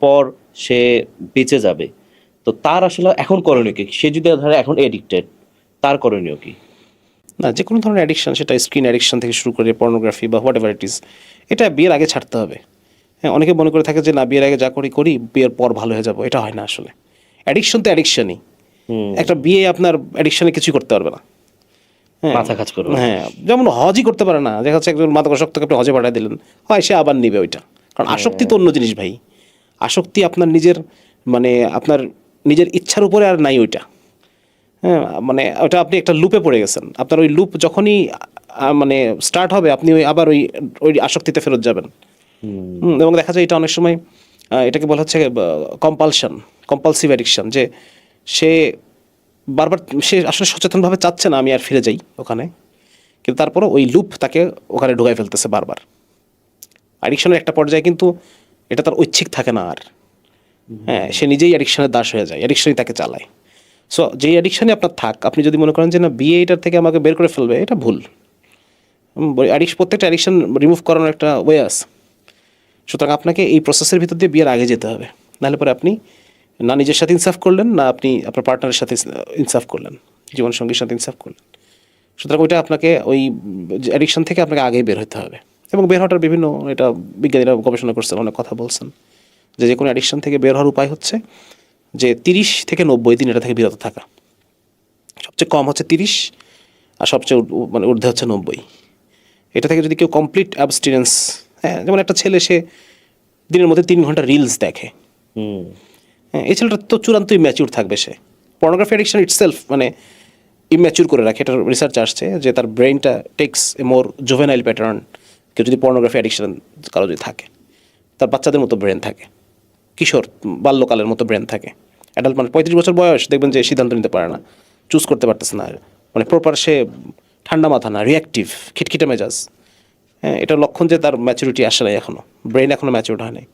পর সে বেঁচে যাবে। তো তার আসলে এখন করণীয় কি? সে যদি ধরে এখন এডিক্টেড তার করণীয় কি? না যে কোনো ধরনের অ্যাডিকশন সেটা স্ক্রিন অ্যাডিকশন থেকে শুরু করে পর্নোগ্রাফি বা হোয়াট এভার ইট ইজ এটা বিয়ের আগে ছাড়তে হবে। হ্যাঁ অনেকে মনে করে থাকে যে না বিয়ের আগে যা করি করি বিয়ের পর ভালো হয়ে যাব। এটা হয় না আসলে। অ্যাডিকশন তো অ্যাডিকশনই একটা বিয়ে আপনার অ্যাডিকশনে কিছুই করতে পারবে না। হ্যাঁ। মাথা কাজ করবে। হ্যাঁ যেমন হজই করতে পারে না। দেখা যাচ্ছে একজন মাদকাসক্তকে আপনি হজে পাঠিয়ে দিলেন। হয় সে আবার নিবে ওইটা। কারণ আসক্তি তো অন্য জিনিস ভাই। আসক্তি আপনার নিজের মানে আপনার নিজের ইচ্ছার উপরে আর নাই ওইটা। হ্যাঁ মানে ওটা আপনি একটা লুপে পড়ে গেছেন। আপনার ওই লুপ যখনই মানে স্টার্ট হবে আপনি ওই আবার ওই ওই আসক্তিতে ফেরত যাবেন। হুম, এবং দেখা যায় এটা অনেক সময় এটাকে বলা হচ্ছে কম্পালশন কম্পালসিভ অ্যাডিকশন যে সে বারবার সে আসলে সচেতনভাবে চাচ্ছে না আমি আর ফিরে যাই ওখানে। কিন্তু তারপরে ওই লুপ তাকে ওখানে ঢুকাই ফেলতেছে বারবার। অ্যাডিকশনের একটা পর্যায়ে কিন্তু এটা তার ঐচ্ছিক থাকে না আর। হ্যাঁ সে নিজেই অ্যাডিকশনের দাস হয়ে যায় অ্যাডিকশনই তাকে চালায়। সো যেই অ্যাডিকশনে আপনার থাক, আপনি যদি মনে করেন যে না বিয়ে এটার থেকে আমাকে বের করে ফেলবে, এটা ভুল। অ্যাডিকশন প্রত্যেকটা অ্যাডিকশন রিমুভ করানোর একটা ওয়ে আছে। সুতরাং আপনাকে এই প্রসেসের ভিতর দিয়ে বিয়ের আগে যেতে হবে। নাহলে পরে আপনি না নিজের সাথে ইনসাফ করলেন, না আপনি আপনার পার্টনারের সাথে ইনসাফ করলেন, জীবনসঙ্গীর সাথে ইনসাফ করলেন। সুতরাং ওইটা আপনাকে ওই অ্যাডিকশন থেকে আপনাকে আগেই বের হতে হবে। এবং বের হওয়াটার বিভিন্ন এটা বিজ্ঞানীরা গবেষণা করছেন অনেক কথা বলছেন। যে যে কোনো অ্যাডিকশন থেকে বের হওয়ার উপায় হচ্ছে যে তিরিশ থেকে নব্বই দিন এটা থেকে বিরত থাকা। সবচেয়ে কম হচ্ছে তিরিশ আর সবচেয়ে মানে ঊর্ধ্বে হচ্ছে নব্বই। এটা থেকে যদি কেউ কমপ্লিট অ্যাবস্টিনেন্স হ্যাঁ যেমন একটা ছেলে সে দিনের মধ্যে তিন ঘণ্টা রিলস দেখে। হ্যাঁ এই ছেলেটা তো চূড়ান্ত ইম্যাচিউর থাকবে সে। পর্নোগ্রাফি অ্যাডিকশন ইটসেলফ মানে ইম্যাচিউর করে রাখে এটার রিসার্চ আসছে যে তার ব্রেনটা takes a more juvenile pattern কেউ যদি পর্নোগ্রাফি অ্যাডিকশন কারও যদি থাকে, তার বাচ্চাদের মতো ব্রেন থাকে, কিশোর বাল্যকালের মতো ব্রেন থাকে অ্যাডাল্ট মানে পঁয়ত্রিশ বছর বয়স দেখবেন যে সিদ্ধান্ত নিতে পারে না চুজ করতে পারতেছে না মানে প্রপার সে ঠান্ডা মাথা না রিয়াক্টিভ খিটখিটে মেজাজ হ্যাঁ এটা লক্ষণ যে তার ম্যাচুরিটি আসে নাই এখনও ব্রেন এখনও ম্যাচিউর হয় নাই।